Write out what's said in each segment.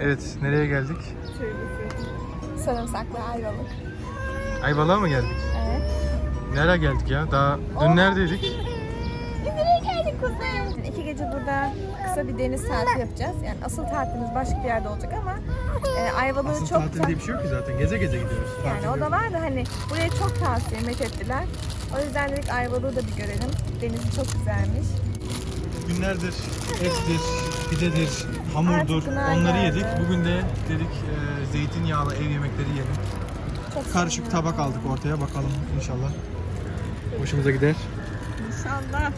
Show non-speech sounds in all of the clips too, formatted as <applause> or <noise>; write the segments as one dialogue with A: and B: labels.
A: Evet, nereye geldik?
B: Sarımsaklı ayvalık.
A: Ayvalık'a mı geldik?
B: Evet.
A: Nereye geldik ya? Daha dün neredeydik? <laughs>
B: Biz nereye geldik kuzeyim? İki gece burada kısa bir deniz tatili yapacağız. Yani asıl tatilimiz başka bir yerde olacak ama e, Ayvalık'ı
A: Asıl
B: çok
A: tatil
B: ta-
A: diye bir şey yok ki zaten. Geze geze gidiyoruz.
B: yani
A: Tatil
B: o da
A: yok.
B: var da hani burayı çok tavsiye met ettiler. O yüzden dedik Ayvalık'ı da bir görelim. Denizi çok güzelmiş.
A: Günlerdir ettir, pidedir, hamurdur.
B: Artık gına
A: Onları
B: geldi.
A: yedik. Bugün de dedik e, zeytinyağlı ev yemekleri yiyelim.
B: Çok
A: Karışık tabak aldık ortaya. Bakalım inşallah. Hoşumuza gider.
B: İnşallah.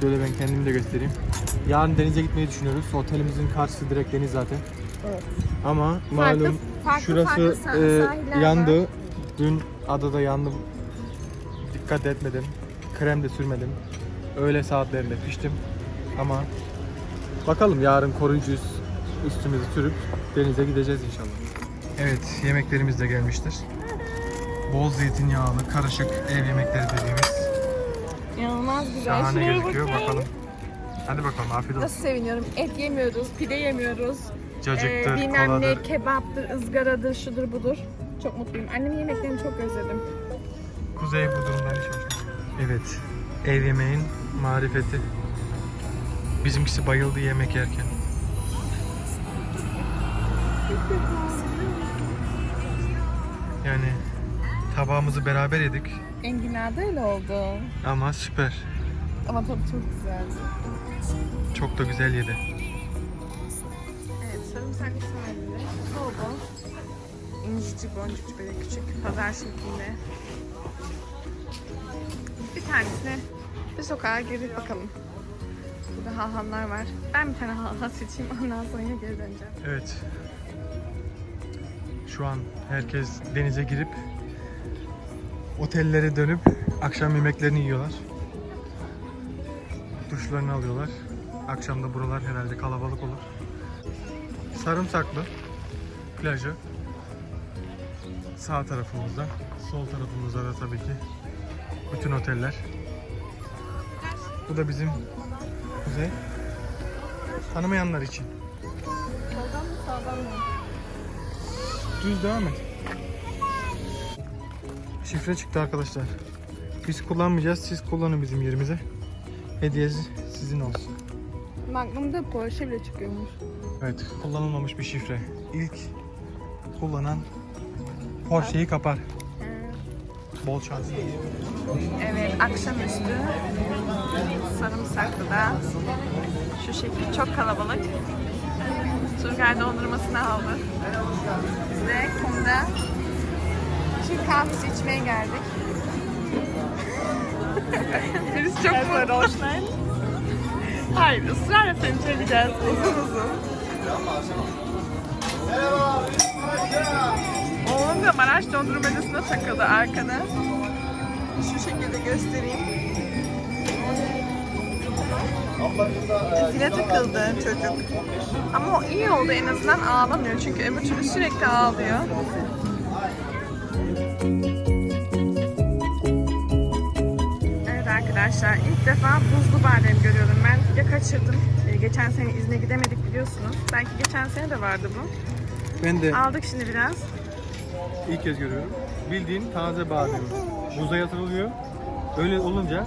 A: Şöyle ben kendimi de göstereyim. Yarın denize gitmeyi düşünüyoruz. Otelimizin karşısı direkt deniz zaten.
B: Evet.
A: Ama malum
B: farklı
A: şurası
B: farklı
A: e,
B: sahiller
A: yandı.
B: var.
A: Dün adada yandım. Dikkat etmedim. Krem de sürmedim. Öğle saatlerinde piştim. Ama bakalım yarın koruyucuyuz. Üstümüzü sürüp denize gideceğiz inşallah. Evet yemeklerimiz de gelmiştir. Bol zeytinyağlı karışık ev yemekleri dediğimiz
B: İnanılmaz güzel.
A: şahane
B: Şuraya
A: gözüküyor.
B: bakın.
A: Bakalım. Hadi bakalım afiyet olsun.
B: Nasıl seviniyorum. Et yemiyoruz, pide yemiyoruz.
A: Cacıktır,
B: Ee, bilmem
A: koladır.
B: ne, kebaptır, ızgaradır, şudur budur. Çok mutluyum. Annemin yemeklerini çok özledim.
A: Kuzey bu durumdan hiç hoşlanmıyor. Evet. Ev yemeğin marifeti. Bizimkisi bayıldı yemek yerken. Yani tabağımızı beraber yedik
B: Enginar da öyle oldu.
A: ama süper.
B: Ama tadı çok güzeldi.
A: Çok da güzel yedi.
B: Evet, sarımsaklı sahilde. Bol bol. İncicik boncukçu böyle küçük pazar şeklinde. Bir tanesine bir sokağa girip bakalım. Burada halhamlar var. Ben bir tane halha seçeyim ondan sonra geri döneceğim.
A: Evet. Şu an herkes denize girip otellere dönüp akşam yemeklerini yiyorlar. Duşlarını alıyorlar. Akşam da buralar herhalde kalabalık olur. Sarımsaklı plajı sağ tarafımızda, sol tarafımızda da tabii ki bütün oteller. Bu da bizim kuzey. Tanımayanlar için.
B: Soldan mı sağdan mı?
A: Düz devam et. Şifre çıktı arkadaşlar. Biz kullanmayacağız. Siz kullanın bizim yerimize. Hediye sizin olsun.
B: Magnum'da Porsche bile çıkıyormuş.
A: Evet. Kullanılmamış bir şifre. İlk kullanan Porsche'yi kapar. Bol şans.
B: Evet, akşamüstü Sarımsaklı'da şu şekil çok kalabalık. Turgay dondurmasını aldı. Biz de kumda Türk kahvesi içmeye geldik. <laughs> Biz çok mutlu. Hayır, ısrarla seni çekeceğiz uzun uzun. Oğlum da Maraş dondurmacısına takıldı arkada. Şu şekilde göstereyim. Zile takıldı çocuk. Ama o iyi oldu en azından ağlamıyor. Çünkü öbür türlü sürekli ağlıyor. Evet arkadaşlar ilk defa buzlu badem görüyorum. Ben ya kaçırdım. Ee, Geçen sene izne gidemedik biliyorsunuz. Belki geçen sene de vardı bu.
A: Ben de
B: Aldık şimdi biraz.
A: ilk kez görüyorum. Bildiğin taze badem. Buza yatırılıyor. Öyle olunca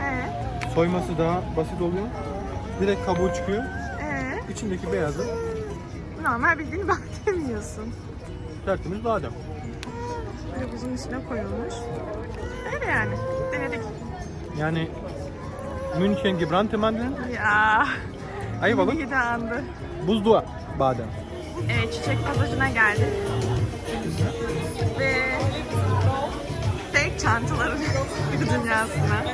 B: Ee,
A: soyması daha basit oluyor. Direkt kabuğu çıkıyor.
B: ee,
A: İçindeki beyazı
B: normal bildiğin <laughs> badem yiyorsun.
A: tertemiz badem.
B: Böyle buzun içine koyulmuş. Öyle yani. Denedik.
A: Yani München Gebrannte Mandeln,
B: Ya.
A: Ayvalık,
B: İyi de andı.
A: buzluğa badem.
B: Evet, çiçek pasajına geldik. Ve çantaların <laughs> dünyasına.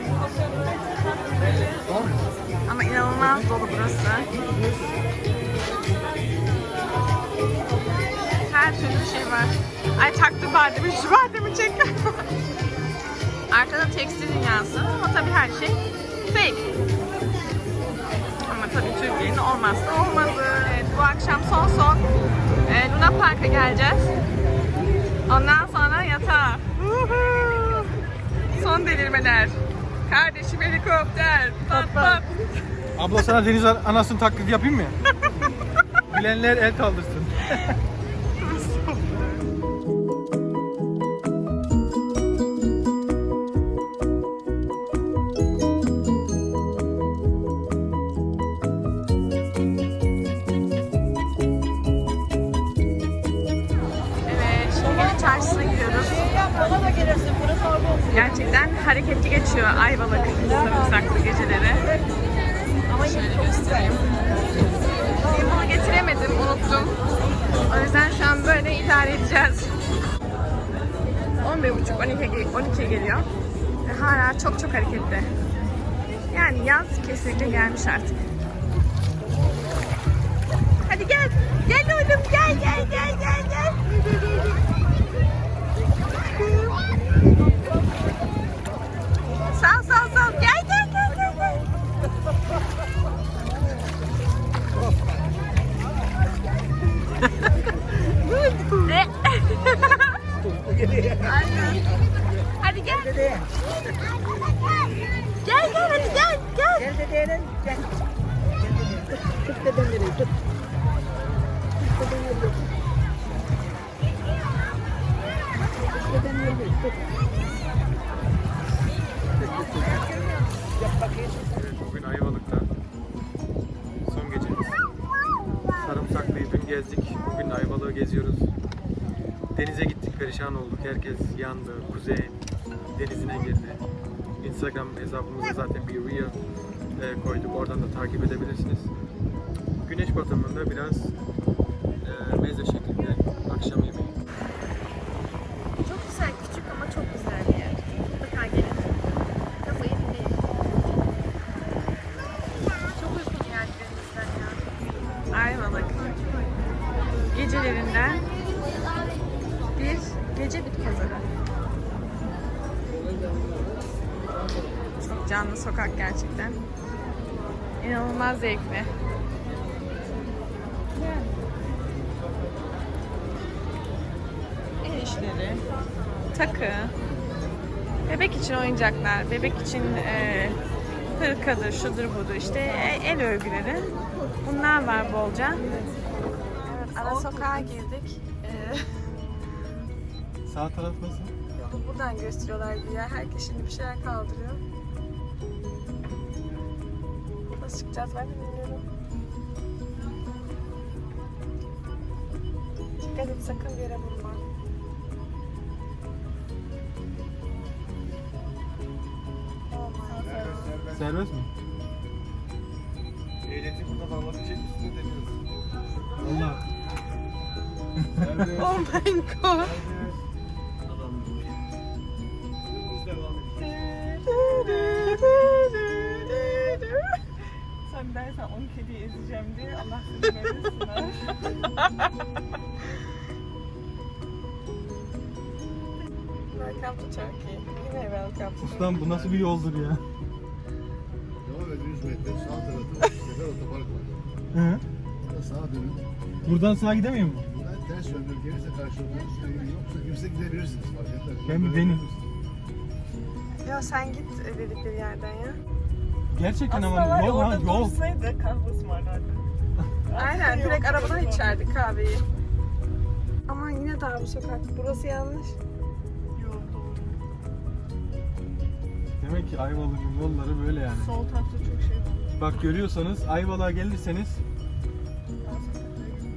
B: Ama inanılmaz dolu burası. Her türlü şey var. Ay taktı bademi, şu bademi çek. <laughs> Arkada tekstil dünyası ama tabii her şey fake. Ama tabii Türkiye'nin olmazsa olmazı. Evet, bu akşam son son e, Luna Park'a geleceğiz. Ondan Son delirmeler. Kardeşim helikopter. Pat pat.
A: Abla sana deniz anasının taklidi yapayım mı? <laughs> Bilenler el kaldırsın. <laughs>
B: Ayvalık sarımsaklı geceleri.
C: Ama
B: Şöyle göstereyim. Limon'u getiremedim, unuttum. O yüzden şu an böyle idare edeceğiz. 11.30 12 12 geliyor. Ve hala çok çok hareketli. Yani yaz kesinlikle gelmiş artık. Hadi gel. Gel oğlum gel gel gel gel gel.
A: Bugün Ayvalık'ta son gecemiz. Sarımsaklıyı dün gezdik. Bugün Ayvalık'ı geziyoruz. Denize gittik, perişan olduk. Herkes yandı. Kuzey denizine girdi. Instagram hesabımıza zaten bir reel e, koyduk. Oradan da takip edebilirsiniz. Güneş batımında biraz e, meze şeklinde akşam yemeği.
B: Çok güzel küçük ama çok güzel bir yer. Gelin. Çok uykum geldi denizden. Gecelerinden bir gece bit. Çok canlı sokak gerçekten. İnanılmaz zevkli. El işleri, takı, bebek için oyuncaklar, bebek için e, hırkadır, şudur budur işte e- el örgüleri. Bunlar var bolca. Evet, ara sokağa girdik. Ee,
A: Sağ taraf nasıl?
B: yolu buradan gösteriyorlar güya. Herkes şimdi bir şeyler kaldırıyor. Çıkacağız ben de bilmiyorum. Dikkat et sakın bir yere vurma.
A: Serbest mi?
D: Ehliyeti buradan alabilecek üstüne deniyoruz.
A: Allah.
B: Oh my god. 10 kediyi ezeceğim diye Allah seni verirsin welcome to Turkey. Yine welcome to
A: Ustam bu nasıl bir yoldur ya?
D: Devam et 100 metre sağ tarafta sefer otopark var.
A: Hı?
D: Burada sağa dönün.
A: Buradan sağa gidemiyor mu?
D: Buradan ters yöndür gelirse karşı otobüs yoksa kimse gidebilirsiniz fark etmez.
A: Ben bir deneyim.
B: Ya sen git dedikleri yerden ya.
A: Gerçekten ama yol ha yol.
C: dursaydı kahve ısmarlardı.
B: Aynen direkt arabadan içerdik kahveyi. Aman yine dar bu sokak. Burası yanlış.
C: Yok doğru.
A: Demek ki Ayvalık'ın yolları böyle yani.
C: Sol tarafta çok şey var.
A: Bak görüyorsanız Ayvalık'a gelirseniz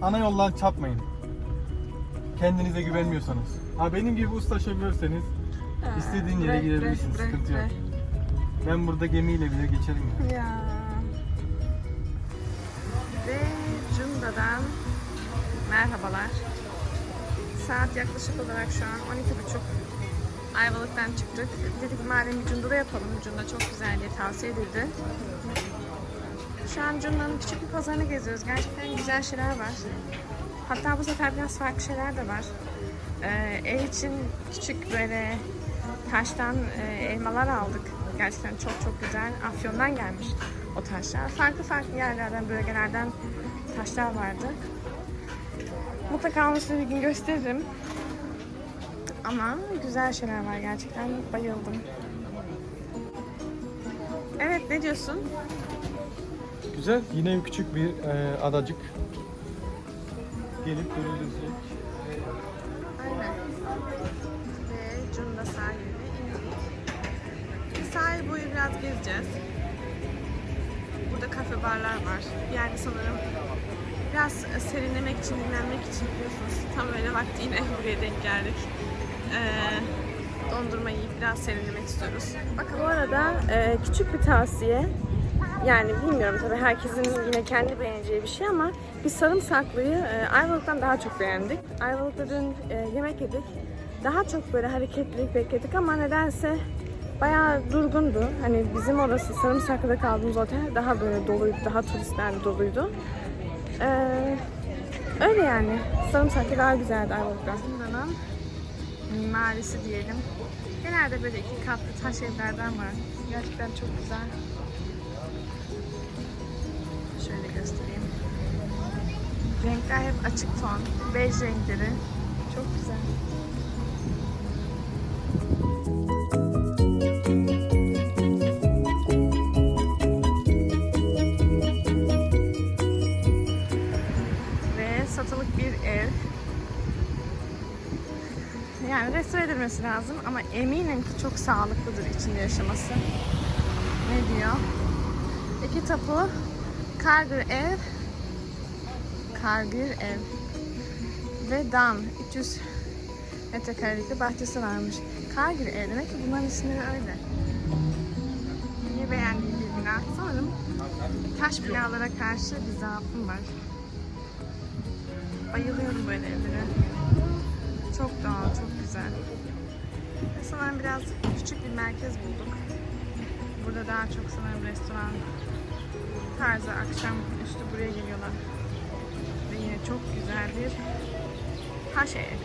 A: ana yoldan çarpmayın. Kendinize güvenmiyorsanız. Ha benim gibi usta şoförseniz İstediğin yere
B: bre, bre,
A: sıkıntı yok. Ben burada gemiyle bile geçerim ya.
B: Ya. Ve Cunda'dan merhabalar. Saat yaklaşık olarak şu an 12.30. Ayvalık'tan çıktık. Dedik madem Cunda'da yapalım. Cunda çok güzel diye tavsiye edildi. Şu an Cunda'nın küçük bir pazarını geziyoruz. Gerçekten güzel şeyler var. Hatta bu sefer biraz farklı şeyler de var. Ee, ev için küçük böyle taştan e, elmalar aldık. Gerçekten çok çok güzel. Afyon'dan gelmiş o taşlar. Farklı farklı yerlerden, bölgelerden taşlar vardı. Mutlaka onu bir gün gösteririm. Ama güzel şeyler var gerçekten. Bayıldım. Evet ne diyorsun?
A: Güzel. Yine küçük bir e, adacık. gelip görülecek.
B: Gezeceğiz. Burada kafe barlar var. Yani sanırım biraz serinlemek için, dinlenmek için biliyorsunuz. Tam öyle vaktiyle <laughs> buraya denk geldik. Ee, dondurma yiyip biraz serinlemek istiyoruz. Bakın bu arada e, küçük bir tavsiye. Yani bilmiyorum tabii herkesin yine kendi beğeneceği bir şey ama biz sarımsaklıyı e, Ayvalık'tan daha çok beğendik. Ayvalık'ta dün e, yemek yedik. Daha çok böyle hareketlilik bekledik ama nedense bayağı durgundu. Hani bizim orası Sarımsaklı'da kaldığımız otel daha böyle doluydu, daha turistlerle doluydu. Ee, öyle yani. Sarımsaklı daha güzeldi Ayvalık'tan. Zinda'nın mimarisi diyelim. Genelde böyle iki katlı taş evlerden var. Gerçekten çok güzel. Şöyle göstereyim. Renkler hep açık ton. Bej renkleri. Çok güzel. Yani restore edilmesi lazım ama eminim ki çok sağlıklıdır içinde yaşaması. Ne diyor? İki tapu, kar bir ev, kar bir ev ve dam 300 metrekarelik bir bahçesi varmış. Kar bir ev demek ki bunların isimleri öyle. Niye beğendiğim bir bina? Sanırım taş binalara karşı bir zaafım var. Bayılıyorum böyle evlere. Çok doğal, çok güzel. Sanırım biraz küçük bir merkez bulduk. Burada daha çok sanırım restoran tarzı akşam üstü buraya geliyorlar. Ve yine çok güzel bir taş ev.